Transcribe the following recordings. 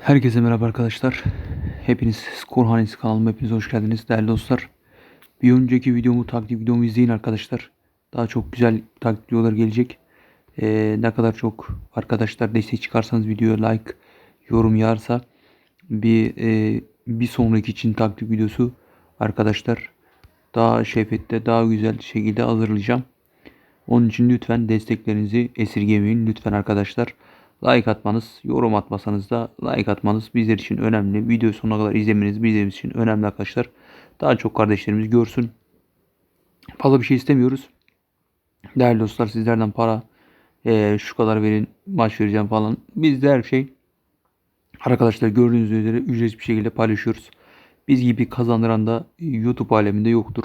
Herkese merhaba arkadaşlar. Hepiniz Skor Hanesi kanalıma hepiniz hoş geldiniz değerli dostlar. Bir önceki videomu taktik videomu izleyin arkadaşlar. Daha çok güzel taktik videolar gelecek. Ee, ne kadar çok arkadaşlar destek çıkarsanız videoya like, yorum yarsa bir e, bir sonraki için taktik videosu arkadaşlar daha şefette daha güzel şekilde hazırlayacağım. Onun için lütfen desteklerinizi esirgemeyin lütfen arkadaşlar. Like atmanız, yorum atmasanız da like atmanız bizler için önemli. Video sonuna kadar izlemeniz bizler için önemli arkadaşlar. Daha çok kardeşlerimiz görsün. Fazla bir şey istemiyoruz. Değerli dostlar sizlerden para eee, şu kadar verin maç vereceğim falan. Bizde her şey arkadaşlar gördüğünüz üzere ücretsiz bir şekilde paylaşıyoruz. Biz gibi kazandıran da YouTube aleminde yoktur.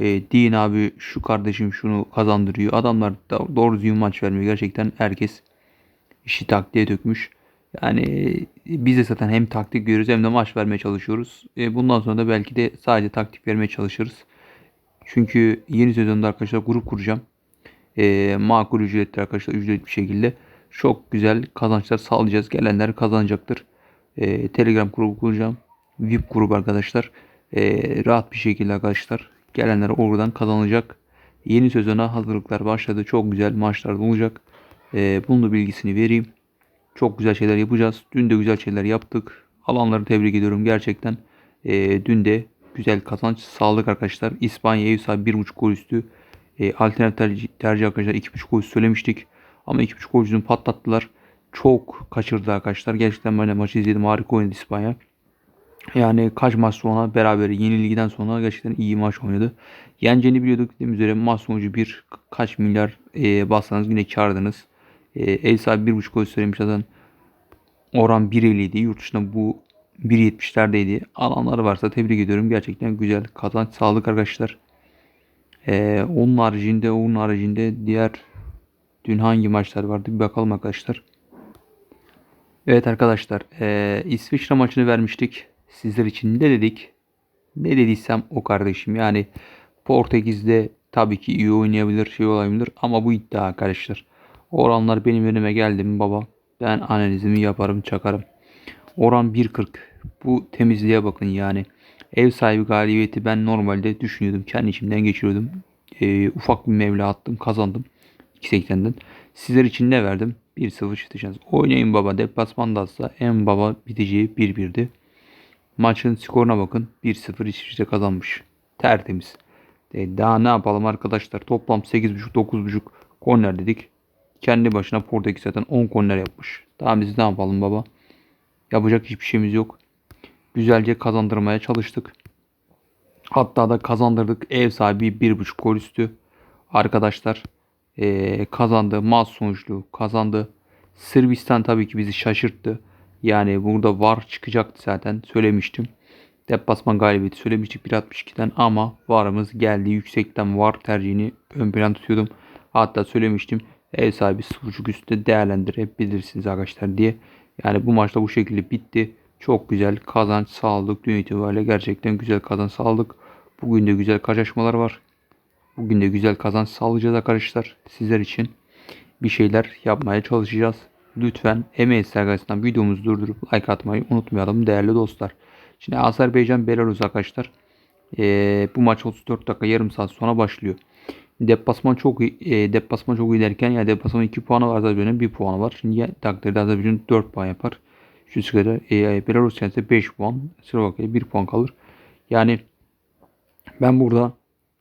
E, Din abi şu kardeşim şunu kazandırıyor. Adamlar da doğru düzgün maç vermiyor. Gerçekten herkes işi taktiğe dökmüş. Yani e, biz de zaten hem taktik görüyoruz hem de maç vermeye çalışıyoruz. E, bundan sonra da belki de sadece taktik vermeye çalışırız. Çünkü yeni sezonda arkadaşlar grup kuracağım. E, makul ücretli arkadaşlar ücretli bir şekilde çok güzel kazançlar sağlayacağız. Gelenler kazanacaktır. E, Telegram grubu kuracağım. VIP grubu arkadaşlar. E, rahat bir şekilde arkadaşlar. Gelenler oradan kazanacak. Yeni sezona hazırlıklar başladı. Çok güzel maçlar olacak. Ee, bunun da bilgisini vereyim. Çok güzel şeyler yapacağız. Dün de güzel şeyler yaptık. Alanları tebrik ediyorum gerçekten. Ee, dün de güzel kazanç sağladık arkadaşlar. İspanya ev sahibi 1.5 gol üstü. Ee, alternatif tercih, tercih arkadaşlar 2.5 gol söylemiştik. Ama 2.5 gol üstünü patlattılar. Çok kaçırdı arkadaşlar. Gerçekten ben de maçı izledim. Harika oynadı İspanya. Yani kaç maç sonra beraber yenilgiden sonra gerçekten iyi maç oynadı. Yeneceğini biliyorduk dediğim üzere maç sonucu bir kaç milyar e, bassanız yine kardınız. E, ev sahibi 1.5 gol söylemiş zaten oran 1.50 Yurt dışında bu 1.70'lerdeydi. Alanlar varsa tebrik ediyorum. Gerçekten güzel kazanç sağlık arkadaşlar. E, onun haricinde onun haricinde diğer dün hangi maçlar vardı bir bakalım arkadaşlar. Evet arkadaşlar e, İsviçre maçını vermiştik. Sizler için ne dedik? Ne dediysem o kardeşim. Yani Portekiz'de tabii ki iyi oynayabilir, şey olabilir ama bu iddia arkadaşlar. Oranlar benim önüme geldi mi baba? Ben analizimi yaparım, çakarım. Oran 1.40. Bu temizliğe bakın yani. Ev sahibi galibiyeti ben normalde düşünüyordum. Kendi içimden geçiriyordum. Ee, ufak bir mevla attım, kazandım. 2.80'den. Sizler için ne verdim? 1-0 çıktı şans. Oynayın baba. Deplasmandaysa en baba biteceği 1-1'di. Maçın skoruna bakın. 1-0 İsviçre kazanmış. Tertemiz. E, daha ne yapalım arkadaşlar? Toplam 8.5-9.5 korner dedik. Kendi başına Portekiz zaten 10 korner yapmış. Daha biz ne yapalım baba? Yapacak hiçbir şeyimiz yok. Güzelce kazandırmaya çalıştık. Hatta da kazandırdık. Ev sahibi 1.5 gol üstü. Arkadaşlar e, kazandı. Maç sonuçlu kazandı. Sırbistan tabii ki bizi şaşırttı. Yani burada var çıkacaktı zaten söylemiştim. Deplasman galibiyeti söylemiştik 1.62'den ama varımız geldi. Yüksekten var tercihini ön plan tutuyordum. Hatta söylemiştim ev sahibi 0.5 üstte değerlendirebilirsiniz arkadaşlar diye. Yani bu maçta bu şekilde bitti. Çok güzel kazanç sağladık. Dün itibariyle gerçekten güzel kazanç sağladık. Bugün de güzel karşılaşmalar var. Bugün de güzel kazanç sağlayacağız arkadaşlar. Sizler için bir şeyler yapmaya çalışacağız. Lütfen emeği arkadaşlar videomuzu durdurup like atmayı unutmayalım değerli dostlar. Şimdi Azerbaycan Belarus arkadaşlar. Ee, bu maç 34 dakika yarım saat sonra başlıyor. Deplasman çok iyi, e, deplasman çok iyi derken ya deplasman 2 puanı var Azerbaycan'ın 1 puanı var. Şimdi ya, takdirde Azerbaycan 4 puan yapar. Şu sırada e, Belarus kendisi 5 puan. Slovakya 1 puan kalır. Yani ben burada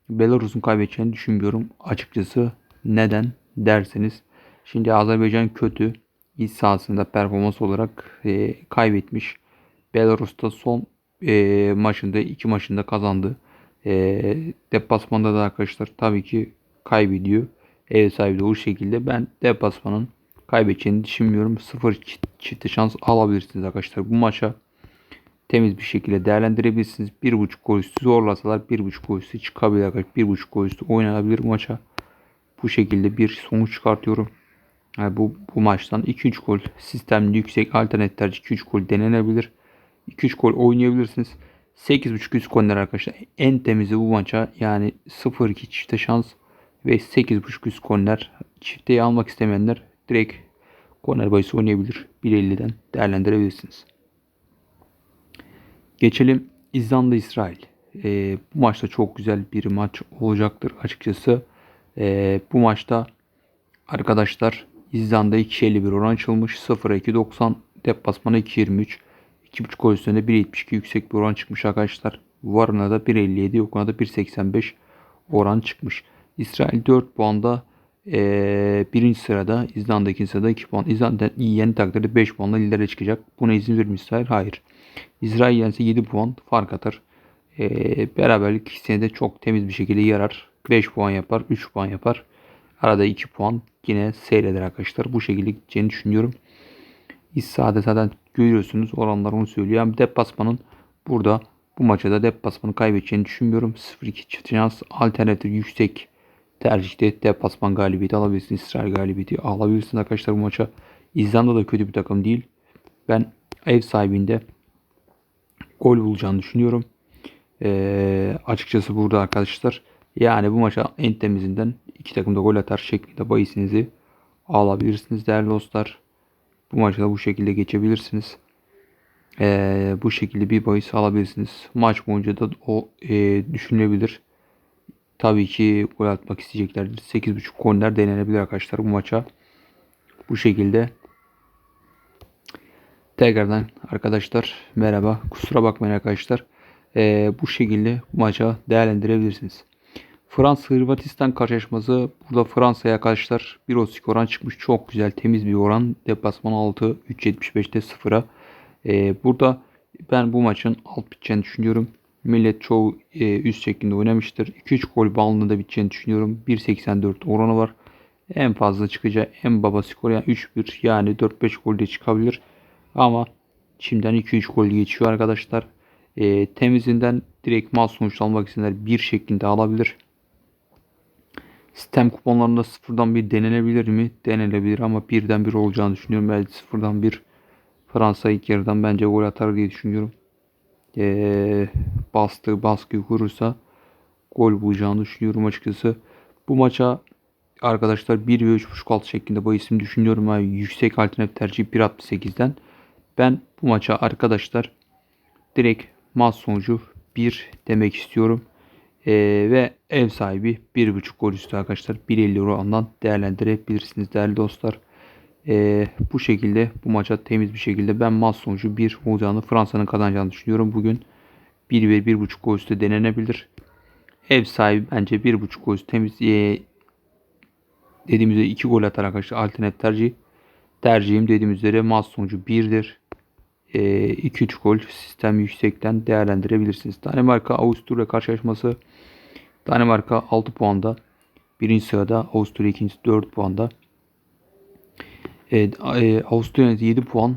Belarus'un kaybedeceğini düşünmüyorum açıkçası. Neden derseniz. Şimdi Azerbaycan kötü. İç sahasında performans olarak e, kaybetmiş. Belarus'ta son e, maçında iki maçında kazandı. E, deplasmanda da arkadaşlar tabii ki kaybediyor. Ev sahibi de o şekilde. Ben deplasmanın kaybedeceğini düşünmüyorum. Sıfır çifte şans alabilirsiniz arkadaşlar. Bu maça temiz bir şekilde değerlendirebilirsiniz. 1.5 gol üstü zorlasalar 1.5 gol üstü çıkabilir arkadaşlar. 1.5 gol üstü oynanabilir maça. Bu şekilde bir sonuç çıkartıyorum. Yani bu, bu maçtan 2-3 gol sistemli yüksek alternatif tercih 2-3 gol denenebilir. 2-3 gol oynayabilirsiniz. 8.5 üst korner arkadaşlar. En temizi bu maça yani 0-2 çifte şans ve 8.5 üst korner. Çifteyi almak istemeyenler direkt korner bahisi oynayabilir. 1.50'den değerlendirebilirsiniz. Geçelim İzlanda İsrail. Ee, bu maçta çok güzel bir maç olacaktır açıkçası. Ee, bu maçta arkadaşlar İzlanda 2.51 oran açılmış. 0'a 2.90 deplasmana 2.23. 2.5 gol üstünde 1.72 yüksek bir oran çıkmış arkadaşlar. Varına da 1.57 yokuna da 1.85 oran çıkmış. İsrail 4 puanda ee, birinci sırada İzlanda ikinci sırada 2 puan. İzlanda yeni takdirde 5 puanla lidere çıkacak. Buna izin verir mi İsrail? Hayır. İsrail yense 7 puan fark atar. Ee, beraberlik ikisine de çok temiz bir şekilde yarar. 5 puan yapar, 3 puan yapar. Arada 2 puan yine seyreder arkadaşlar. Bu şekilde gideceğini düşünüyorum. İssa'da zaten görüyorsunuz oranlar onu söylüyor. Yani deplasmanın burada bu maçta da deplasmanı kaybedeceğini düşünmüyorum. 0-2 şans alternatif yüksek tercihte deplasman galibiyeti alabilirsiniz. İsrail galibiyeti alabilirsiniz arkadaşlar bu maça. İzlanda da kötü bir takım değil. Ben ev sahibinde gol bulacağını düşünüyorum. Ee, açıkçası burada arkadaşlar yani bu maça en temizinden iki takım da gol atar şeklinde bahisinizi alabilirsiniz değerli dostlar. Bu maçta bu şekilde geçebilirsiniz. Ee, bu şekilde bir bahis alabilirsiniz. Maç boyunca da o e, düşünülebilir. Tabii ki gol atmak isteyeceklerdir. 8.5 korner denenebilir arkadaşlar bu maça. Bu şekilde Tekrardan arkadaşlar merhaba. Kusura bakmayın arkadaşlar. Ee, bu şekilde bu maça değerlendirebilirsiniz. Fransa Hırvatistan karşılaşması. Burada Fransa'ya arkadaşlar 1.32 oran çıkmış. Çok güzel temiz bir oran. Deplasman 6 3.75'te 0'a. Ee, burada ben bu maçın alt biteceğini düşünüyorum. Millet çoğu e, üst şeklinde oynamıştır. 2-3 gol bandında biteceğini düşünüyorum. 1.84 oranı var. En fazla çıkacağı en baba skor yani 3-1 yani 4-5 golde çıkabilir. Ama şimdiden 2-3 gol geçiyor arkadaşlar. E, temizinden direkt mal sonuç almak isteyenler bir şeklinde alabilir. Sistem kuponlarında sıfırdan bir denenebilir mi? Denenebilir ama birden bir olacağını düşünüyorum. Belki sıfırdan bir Fransa ilk yarıdan bence gol atar diye düşünüyorum. E, bastığı baskıyı kurursa gol bulacağını düşünüyorum açıkçası. Bu maça arkadaşlar 1 ve 3.5 alt şeklinde bu isim düşünüyorum. Yani yüksek alternatif tercih 1.68'den. Ben bu maça arkadaşlar direkt maç sonucu 1 demek istiyorum. Ee, ve ev sahibi 1.5 gol üstü arkadaşlar 1.50 orandan değerlendirebilirsiniz değerli dostlar. Ee, bu şekilde bu maça temiz bir şekilde ben maç sonucu 1 olacağını Fransa'nın kazanacağını düşünüyorum. Bugün 1 ve 1.5 gol üstü denenebilir. Ev sahibi bence 1.5 gol üstü temiz e, dediğimizde 2 gol atar arkadaşlar alternatif tercih. Tercihim dediğim üzere maç sonucu 1'dir. 2-3 e, gol sistem yüksekten değerlendirebilirsiniz. Danimarka Avusturya karşılaşması Danimarka 6 puanda. Birinci sırada Avusturya ikinci 4 puanda. E, e, Avusturya 7 puan.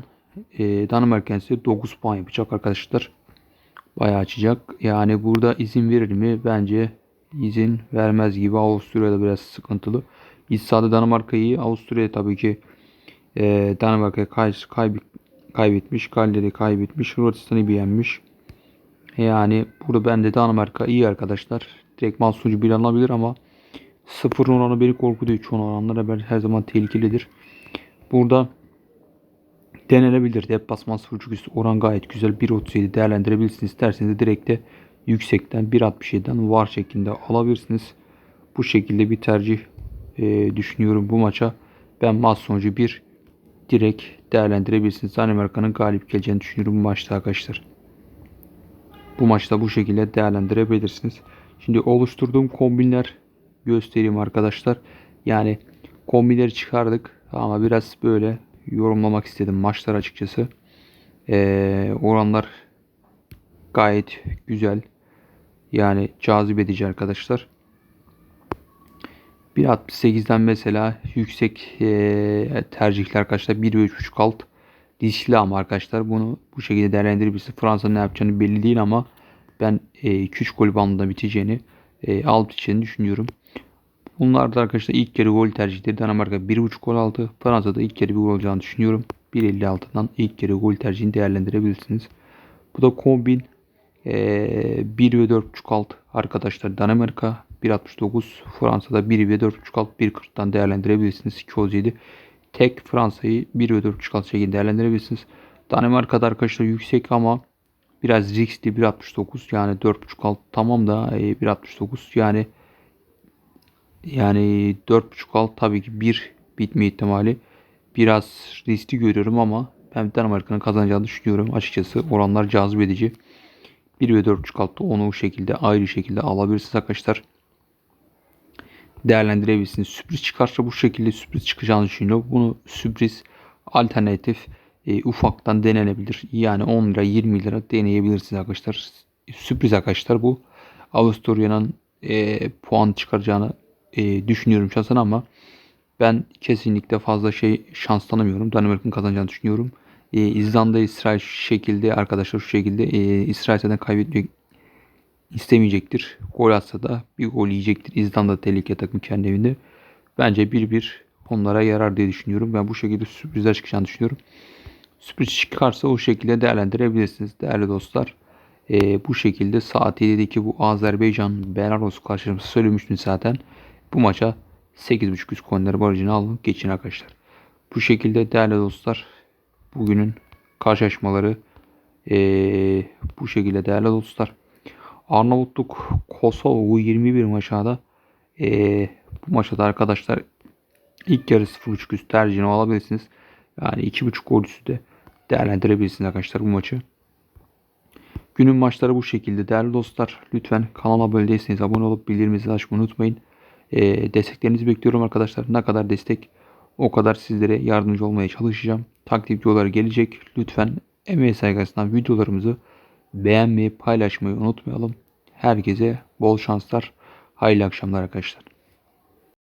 E, Danimarka ise 9 puan yapacak arkadaşlar. Bayağı açacak. Yani burada izin verir mi? Bence izin vermez gibi. Avusturya'da biraz sıkıntılı. İç sahada Danimarka iyi. Avusturya tabii ki e, Danimarka'ya kay, kayb kaybetmiş. Galler'i kaybetmiş. Hırvatistan'ı beğenmiş. Yani burada bende Danimarka iyi arkadaşlar. Direkt mal sonucu bir alabilir ama sıfır oranı beni korkutuyor. Çoğu oranlar her zaman tehlikelidir. Burada denenebilir. Deplasman 0.5 üstü oran gayet güzel. 1.37 değerlendirebilirsiniz. İsterseniz de direkt de yüksekten 1.67'den var şeklinde alabilirsiniz. Bu şekilde bir tercih e, düşünüyorum bu maça. Ben maç sonucu 1 direkt değerlendirebilirsiniz. Danimarka'nın galip geleceğini düşünüyorum bu maçta arkadaşlar. Bu maçta bu şekilde değerlendirebilirsiniz. Şimdi oluşturduğum kombinler göstereyim arkadaşlar. Yani kombinleri çıkardık ama biraz böyle yorumlamak istedim maçlar açıkçası. Ee, oranlar gayet güzel. Yani cazip edici arkadaşlar. 1.68'den mesela yüksek e, tercihler arkadaşlar 1 ve 3.5 alt riskli ama arkadaşlar bunu bu şekilde değerlendirebilirsiniz. Fransa'nın ne yapacağını belli değil ama ben e, 2-3 gol bandında biteceğini e, alt için düşünüyorum. Bunlar da arkadaşlar ilk kere gol tercihleri Danimarka 1.5 gol aldı. Fransa'da ilk kere bir gol olacağını düşünüyorum. 1.56'dan ilk kere gol tercihini değerlendirebilirsiniz. Bu da kombin e, 1 ve 4.5 alt arkadaşlar Danimarka 1.69 Fransa'da 1 ve 4.5 alt 1.40'dan değerlendirebilirsiniz. 2.37 tek Fransa'yı 1 ve 4.5 alt şekilde değerlendirebilirsiniz. Danimarka'da arkadaşlar yüksek ama biraz riskli 1.69 yani 4.5 alt tamam da e, 1.69 yani yani 4.5 alt tabii ki bir bitme ihtimali biraz riskli görüyorum ama ben Danimarka'nın kazanacağını düşünüyorum. Açıkçası oranlar cazip edici. 1 ve 4.5 altta onu o şekilde ayrı şekilde alabilirsiniz arkadaşlar. Değerlendirebilirsiniz. Sürpriz çıkarsa bu şekilde sürpriz çıkacağını düşünüyorum. Bunu sürpriz alternatif e, ufaktan denenebilir. Yani 10 lira 20 lira deneyebilirsiniz arkadaşlar. Sürpriz arkadaşlar bu. Avusturya'nın e, puan çıkaracağını e, düşünüyorum şahsen ama ben kesinlikle fazla şey şans tanımıyorum. Danimarka'nın kazanacağını düşünüyorum. E, İzlanda, İsrail şekilde arkadaşlar şu şekilde e, İsrail zaten kaybetmek istemeyecektir. Gol atsa da bir gol yiyecektir. İzlanda tehlike takım kendi evinde. Bence 1-1 onlara yarar diye düşünüyorum. Ben bu şekilde sürprizler çıkacağını düşünüyorum. Sürpriz çıkarsa o şekilde değerlendirebilirsiniz değerli dostlar. E, bu şekilde saat 7'deki bu Azerbaycan Belarus karşılaşması söylemiştim zaten. Bu maça 8.5 üst konuları barajını alın geçin arkadaşlar. Bu şekilde değerli dostlar bugünün karşılaşmaları ee, bu şekilde değerli dostlar. Arnavutluk Kosova U21 maçada ee, bu maçta da arkadaşlar ilk yarı 0.5 üst tercihini alabilirsiniz. Yani 2.5 gol üstü de değerlendirebilirsiniz arkadaşlar bu maçı. Günün maçları bu şekilde değerli dostlar. Lütfen kanala abone değilseniz abone olup bildirimleri açmayı unutmayın. E, desteklerinizi bekliyorum arkadaşlar. Ne kadar destek o kadar sizlere yardımcı olmaya çalışacağım. Taktik videoları gelecek. Lütfen emeğe saygısından videolarımızı beğenmeyi, paylaşmayı unutmayalım. Herkese bol şanslar, hayırlı akşamlar arkadaşlar.